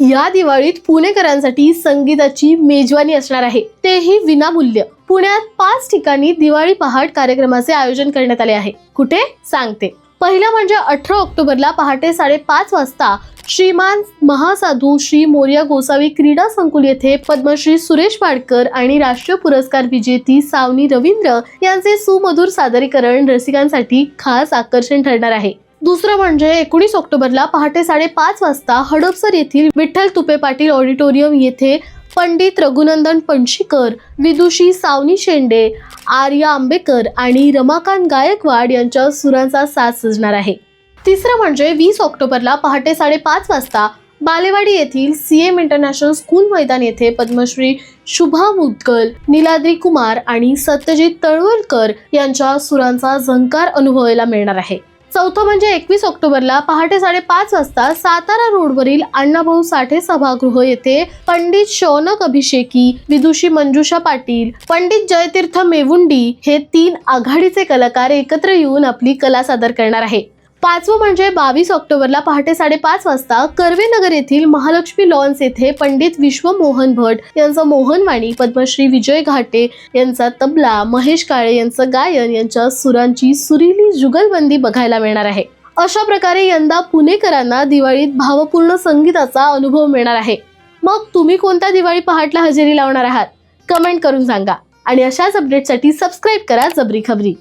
या दिवाळीत पुणेकरांसाठी संगीताची मेजवानी असणार आहे. तेही विनामूल्य. पुण्यात पाच ठिकाणी दिवाळी पहाट कार्यक्रमाचे आयोजन करण्यात आले आहे. कुठे? सांगते. पहिलं म्हणजे अठरा ऑक्टोबरला पहाटे साडेपाच वाजता श्रीमान महासाधू श्री मोर्या गोसावी क्रीडा संकुल येथे पद्मश्री सुरेश वाडकर आणि राष्ट्रीय पुरस्कार विजेती सावनी रवींद्र यांचे सुमधुर सादरीकरण रसिकांसाठी खास आकर्षण ठरणार आहे. दुसरं म्हणजे एकोणीस ऑक्टोबरला पहाटे साडेपाच वाजता हडपसर येथील विठ्ठल तुपे पाटील ऑडिटोरियम येथे पंडित रघुनंदन पणशीकर विदुषी सावनी शेंडे आर्या आंबेकर आणि रमाकांत गायकवाड यांच्या सुरांचा साथ सजणार आहे. तिसरं म्हणजे वीस ऑक्टोबरला पहाटे साडेपाच वाजता बालेवाडी येथील सी एम इंटरनॅशनल स्कूल मैदान येथे पद्मश्री शुभा मुदगल निलाद्री कुमार आणि सत्यजित तळवलकर यांच्या सुरांचा झंकार अनुभवायला मिळणार आहे. चौथं म्हणजे एकवीस ऑक्टोबरला पहाटे साडेपाच वाजता सातारा रोडवरील अण्णाभाऊ साठे सभागृह येथे पंडित शौनक अभिषेकी विदुषी मंजुषा पाटील पंडित जयतीर्थ मेवुंडी हे तीन आघाडीचे कलाकार एकत्र येऊन आपली कला सादर करणार आहे. पाचवं म्हणजे बावीस ऑक्टोबरला पहाटे साडेपाच वाजता कर्वेनगर येथील महालक्ष्मी लॉन्स येथे पंडित विश्व मोहन भट यांचं मोहनवाणी पद्मश्री विजय घाटे यांचा तबला महेश काळे यांचं गायन यांच्या सुरांची सुरीली जुगलबंदी बघायला मिळणार आहे. अशा प्रकारे यंदा पुणेकरांना दिवाळीत भावपूर्ण संगीताचा अनुभव मिळणार आहे. मग तुम्ही कोणत्या दिवाळी पहाटला हजेरी लावणार आहात? कमेंट करून सांगा आणि अशाच अपडेटसाठी सबस्क्राईब करा जबरी खबरी.